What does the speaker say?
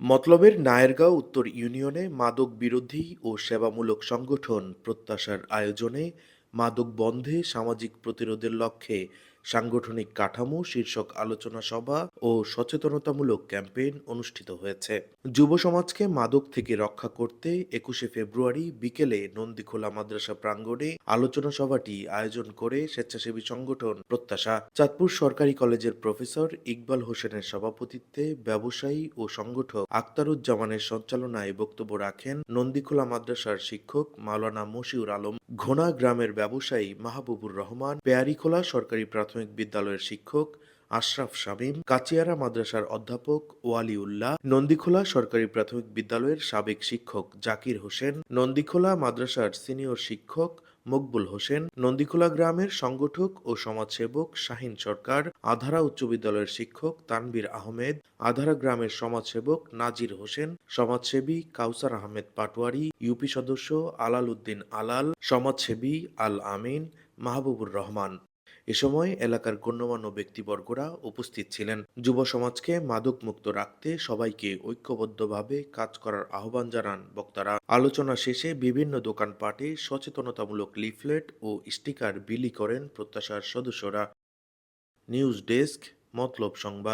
মতলবের নায়েরগাঁও উত্তর ইউনিয়নে মাদক বিরোধী ও সেবামূলক সংগঠন প্রত্যাশার আয়োজনে মাদক বন্ধে সামাজিক প্রতিরোধের লক্ষ্যে সাংগঠনিক কাঠামো, শীর্ষক আলোচনা সভা ও সচেতনতামূলক ক্যাম্পেইন অনুষ্ঠিত হয়েছে। যুব সমাজকে মাদক থেকে রক্ষা করতে একুশে ফেব্রুয়ারি বিকেলে নন্দীখোলা মাদ্রাসা প্রাঙ্গণে আলোচনা সভাটি আয়োজন করে স্বেচ্ছাসেবী সংগঠন প্রত্যাশা। চাঁদপুর সরকারি কলেজের প্রফেসর ইকবাল হোসেনের সভাপতিত্বে ব্যবসায়ী ও সংগঠক আক্তারুজ্জামানের সঞ্চালনায় বক্তব্য রাখেন নন্দীখোলা মাদ্রাসার শিক্ষক মাওলানা মশিউর আলম। ঘোনা গ্রামের ব্যবসায়ী মাহবুবুর রহমান, পেয়ারিখোলা সরকারি প্রাথমিক বিদ্যালয়ের শিক্ষক আশরাফ শামীম, কাচিয়ারা মাদ্রাসার অধ্যাপক ওয়ালিউল্লাহ, নন্দীখোলা সরকারি প্রাথমিক বিদ্যালয়ের সাবেক শিক্ষক জাকির হোসেন, নন্দীখোলা মাদ্রাসার সিনিয়র শিক্ষক মকবুল হোসেন, নন্দীখোলা গ্রামের সংগঠক ও সমাজসেবক শাহিন সরকার, আধারা উচ্চ বিদ্যালয়ের শিক্ষক তানবীর আহমেদ, আধারা গ্রামের সমাজসেবক নাজির হোসেন, সমাজসেবী কাউসার আহমেদ পাটোয়ারি, ইউপি সদস্য আলাল উদ্দিন আলাল সমাজসেবী আল আমিন মাহবুবুর রহমান। এ সময় এলাকার গণ্যমান্য ব্যক্তিবর্গরা উপস্থিত ছিলেন। যুব সমাজকে মাদক মুক্ত রাখতে সবাইকে ঐক্যবদ্ধভাবে কাজ করার আহ্বান জানান বক্তারা। আলোচনা শেষে বিভিন্ন দোকানপাটে সচেতনতামূলক লিফলেট ও স্টিকার বিলি করেন প্রত্যাশার সদস্যরা। নিউজ ডেস্ক, মতলব সংবাদ।